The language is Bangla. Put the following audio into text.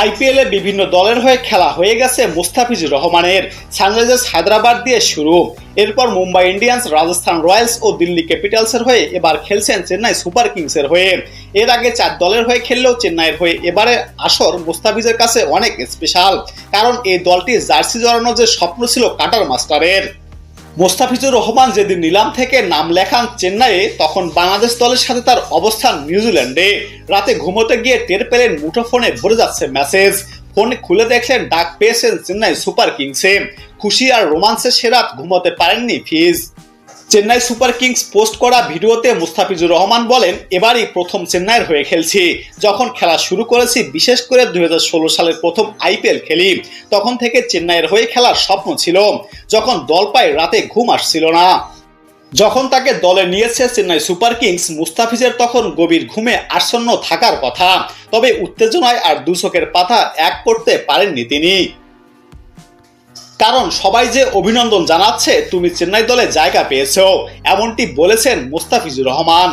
আইপিএলে বিভিন্ন দলের হয়ে খেলা হয়ে গেছে মুস্তাফিজুর রহমানের। সানরাইজার্স হায়দ্রাবাদ দিয়ে শুরু। এরপর মুম্বাই ইন্ডিয়ান্স, রাজস্থান রয়্যালস ও দিল্লি ক্যাপিটালসের হয়ে এবার খেলছেন চেন্নাই সুপার কিংসের হয়ে। এর আগে চার দলের হয়ে খেললেও চেন্নাইয়ের হয়ে এবারে আসর মুস্তাফিজের কাছে অনেক স্পেশাল কারণ এই দলটি জার্সি জড়ানোর যে স্বপ্ন ছিল কাটার মাস্টারের। মোস্তাফিজুর রহমান যেদিন নিলাম থেকে নাম লেখান চেন্নাইয়ে, তখন বাংলাদেশ দলের সাথে তার অবস্থান নিউজিল্যান্ডে। রাতে ঘুমোতে গিয়ে টের পেলেন মুঠোফোনে ভরে যাচ্ছে মেসেজ। ফোন খুলে দেখলেন ডাক পেয়েছেন চেন্নাই সুপার কিংসে। খুশি আর রোমান্সে সে রাত ঘুমোতে পারেননি Fizz. Chennai Super Kings post করা ভিডিওতে মুস্তাফিজুর রহমান বলেন, এবারই প্রথম চেন্নাইয়ের হয়ে খেলছি। যখন খেলা শুরু করেছি, বিশেষ করে দু হাজার ষোলো সালের প্রথম আইপিএল খেলি। তখন থেকে চেন্নাইয়ের হয়ে খেলার স্বপ্ন ছিল। যখন দল পায় রাতে ঘুম আসছিল না। যখন তাকে দলে নিয়েছে চেন্নাই সুপার কিংস, মুস্তাফিজের তখন গভীর ঘুমে আচ্ছন্ন থাকার কথা। তবে উত্তেজনায় আর দুচকের পাতা এক করতে পারেননি তিনি। কারণ সবাই যে অভিনন্দন জানাচ্ছে তুমি চেন্নাই দলে জায়গা পেয়েছ এমনটি বলেছেন মুস্তাফিজুর রহমান।